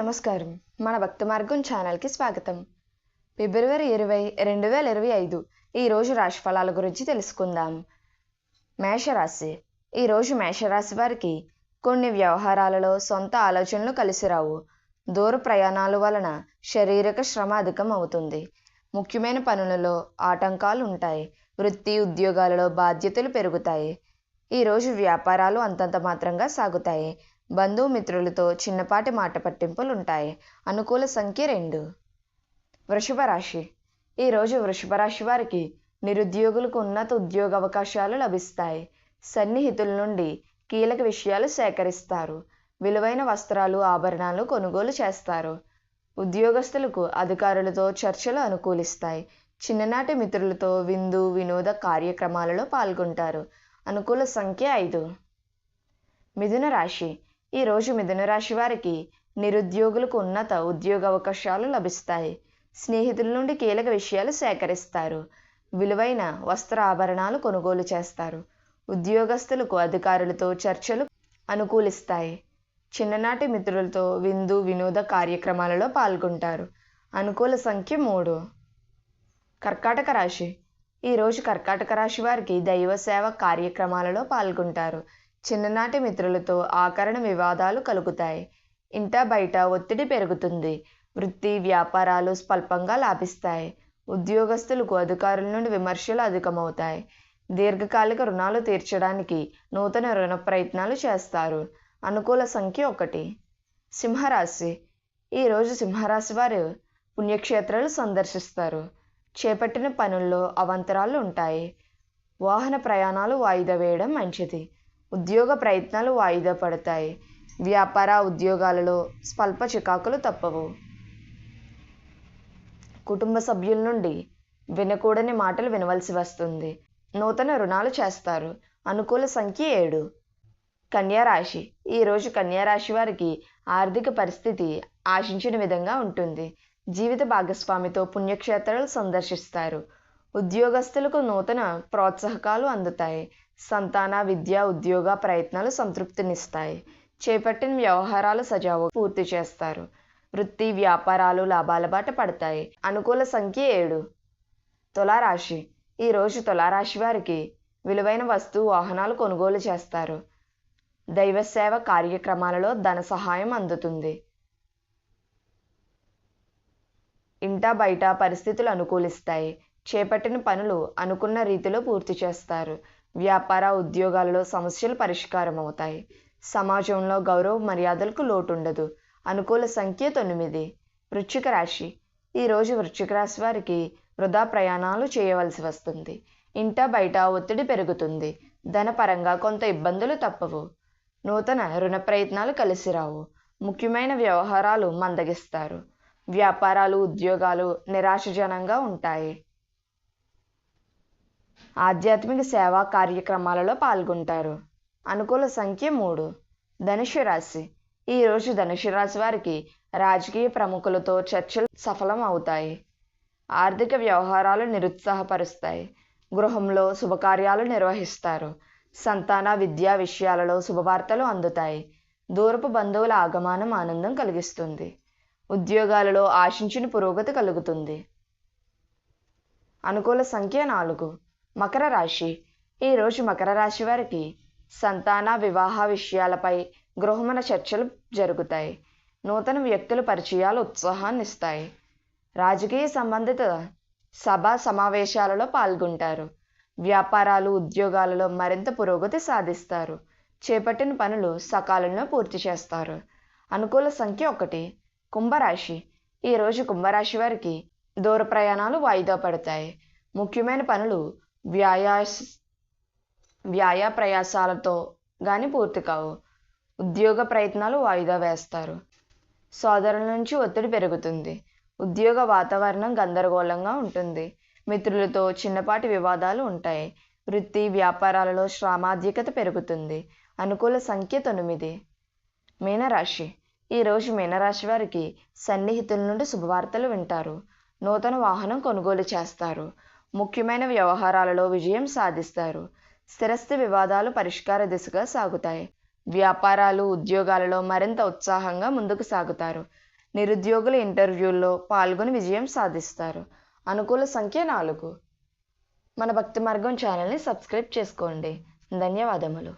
నమస్కారం. మన భక్తి మార్గం ఛానల్కి స్వాగతం. ఫిబ్రవరి ఇరవై రెండు వేల ఇరవై ఐదు ఈరోజు రాశి ఫలాల గురించి తెలుసుకుందాం. మేషరాశి. ఈరోజు మేషరాశి వారికి కొన్ని వ్యవహారాలలో సొంత ఆలోచనలు కలిసి రావు దూర ప్రయాణాల వలన శారీరక శ్రమ అధికం అవుతుంది. ముఖ్యమైన పనులలో ఆటంకాలు ఉంటాయి. వృత్తి ఉద్యోగాలలో బాధ్యతలు పెరుగుతాయి. ఈరోజు వ్యాపారాలు అంతంత మాత్రంగా సాగుతాయి. బంధుమిత్రులతో చిన్నపాటి మాట పట్టింపులు ఉంటాయి అనుకూల సంఖ్య రెండు. వృషభ రాశి. ఈరోజు వృషభ రాశి వారికి నిరుద్యోగులకు ఉన్నత ఉద్యోగ అవకాశాలు లభిస్తాయి. సన్నిహితుల నుండి కీలక విషయాలు సేకరిస్తారు. విలువైన వస్త్రాలు ఆభరణాలు కొనుగోలు చేస్తారు. ఉద్యోగస్తులకు అధికారులతో చర్చలు అనుకూలిస్తాయి. చిన్ననాటి మిత్రులతో విందు వినోద కార్యక్రమాలలో పాల్గొంటారు. అనుకూల సంఖ్య ఐదు. మిథున రాశి. ఈరోజు మిథున రాశి వారికి నిరుద్యోగులకు ఉన్నత ఉద్యోగ అవకాశాలు లభిస్తాయి. స్నేహితుల నుండి కీలక విషయాలు సేకరిస్తారు. విలువైన వస్త్ర ఆభరణాలు కొనుగోలు చేస్తారు. ఉద్యోగస్తులకు అధికారులతో చర్చలు అనుకూలిస్తాయి. చిన్ననాటి మిత్రులతో విందు వినోద కార్యక్రమాలలో పాల్గొంటారు. అనుకూల సంఖ్య మూడు. కర్కాటక రాశి. ఈరోజు కర్కాటక రాశి వారికి దైవ సేవ కార్యక్రమాలలో పాల్గొంటారు. చిన్ననాటి మిత్రులతో ఆకరణ వివాదాలు కలుగుతాయి. ఇంట బయట ఒత్తిడి పెరుగుతుంది. వృత్తి వ్యాపారాలు స్వల్పంగా లాభిస్తాయి. ఉద్యోగస్తులకు అధికారుల నుండి విమర్శలు అధికమవుతాయి. దీర్ఘకాలిక రుణాలు తీర్చడానికి నూతన రుణ ప్రయత్నాలు చేస్తారు. అనుకూల సంఖ్య ఒకటి. సింహరాశి. ఈరోజు సింహరాశి వారు పుణ్యక్షేత్రాలు సందర్శిస్తారు. చేపట్టిన పనుల్లో అవంతరాలు ఉంటాయి. వాహన ప్రయాణాలు వాయిదా వేయడం మంచిది. ఉద్యోగ ప్రయత్నాలు వాయిదా పడతాయి. వ్యాపార ఉద్యోగాలలో స్వల్ప చికాకులు తప్పవు. కుటుంబ సభ్యుల నుండి వినకూడని మాటలు వినవలసి వస్తుంది. నూతన రుణాలు చేస్తారు. అనుకూల సంఖ్య ఏడు. కన్యారాశి ఈరోజు కన్యారాశి వారికి ఆర్థిక పరిస్థితి ఆశించిన విధంగా ఉంటుంది. జీవిత భాగస్వామితో పుణ్యక్షేత్రాలు సందర్శిస్తారు. ఉద్యోగస్తులకు నూతన ప్రోత్సాహకాలు అందుతాయి. సంతాన విద్య ఉద్యోగ ప్రయత్నాలు సంతృప్తినిస్తాయి. చేపట్టిన వ్యవహారాలు సజావు పూర్తి చేస్తారు. వృత్తి వ్యాపారాలు లాభాల బాట పడతాయి. అనుకూల సంఖ్య ఏడు. తులారాశి. ఈరోజు తులారాశి వారికి విలువైన వస్తువు వాహనాలు కొనుగోలు చేస్తారు. దైవ సేవ కార్యక్రమాలలో ధన సహాయం అందుతుంది. ఇంట బయట పరిస్థితులు అనుకూలిస్తాయి. చేపట్టిన పనులు అనుకున్న రీతిలో పూర్తి చేస్తారు. వ్యాపార ఉద్యోగాలలో సమస్యలు పరిష్కారం అవుతాయి సమాజంలో గౌరవ మర్యాదలకు లోటు ఉండదు అనుకూల సంఖ్య తొమ్మిది. వృశ్చిక రాశి. ఈరోజు వృశ్చిక రాశి వారికి వృధా ప్రయాణాలు చేయవలసి వస్తుంది. ఇంట బయట ఒత్తిడి పెరుగుతుంది. ధనపరంగా కొంత ఇబ్బందులు తప్పవు. నూతన రుణ ప్రయత్నాలు కలిసి రావు. ముఖ్యమైన వ్యవహారాలు మందగిస్తారు. వ్యాపారాలు ఉద్యోగాలు నిరాశజనంగా ఉంటాయి. ఆధ్యాత్మిక సేవా కార్యక్రమాలలో పాల్గొంటారు. అనుకూల సంఖ్య మూడు. ధనుషు రాశి. ఈరోజు ధనుషు రాశి వారికి రాజకీయ ప్రముఖులతో చర్చలు సఫలం అవుతాయి ఆర్థిక వ్యవహారాలు నిరుత్సాహపరుస్తాయి. గృహంలో శుభకార్యాలు నిర్వహిస్తారు. సంతాన విద్యా విషయాలలో శుభవార్తలు అందుతాయి. దూరపు బంధువుల ఆగమనం ఆనందం కలిగిస్తుంది. ఉద్యోగాలలో ఆశించిన పురోగతి కలుగుతుంది. అనుకూల సంఖ్య నాలుగు. మకర రాశి. ఈరోజు మకర రాశి వారికి సంతాన వివాహ విషయాలపై గృహమన చర్చలు జరుగుతాయి. నూతన వ్యక్తుల పరిచయాలు ఉత్సాహాన్ని ఇస్తాయి. రాజకీయ సంబంధిత సభ సమావేశాలలో పాల్గొంటారు. వ్యాపారాలు ఉద్యోగాలలో మరింత పురోగతి సాధిస్తారు. చేపట్టిన పనులు సకాలంలో పూర్తి చేస్తారు. అనుకూల సంఖ్య ఒకటి కుంభరాశి. ఈరోజు కుంభరాశి వారికి దూర ప్రయాణాలు వాయిదా పడతాయి. ముఖ్యమైన పనులు వ్యాయాస్ వ్యాయా ప్రయాసాలతో కానీ పూర్తి కావు. ఉద్యోగ ప్రయత్నాలు వాయిదా వేస్తారు. సోదరుల నుంచి ఒత్తిడి పెరుగుతుంది. ఉద్యోగ వాతావరణం గందరగోళంగా ఉంటుంది. మిత్రులతో చిన్నపాటి వివాదాలు ఉంటాయి. వృత్తి వ్యాపారాలలో శ్రామాధిక్యత పెరుగుతుంది. అనుకూల సంఖ్య తొమ్మిది. మీనరాశి. ఈరోజు మీనరాశి వారికి సన్నిహితుల నుండి శుభవార్తలు వింటారు. నూతన వాహనం కొనుగోలు చేస్తారు. ముఖ్యమైన వ్యవహారాలలో విజయం సాధిస్తారు. స్థిరస్థి వివాదాలు పరిష్కార దిశగా సాగుతాయి. వ్యాపారాలు ఉద్యోగాలలో మరింత ఉత్సాహంగా ముందుకు సాగుతారు. నిరుద్యోగుల ఇంటర్వ్యూల్లో పాల్గొని విజయం సాధిస్తారు. అనుకూల సంఖ్య నాలుగు. మన భక్తి మార్గం ఛానల్ని సబ్స్క్రైబ్ చేసుకోండి. ధన్యవాదములు.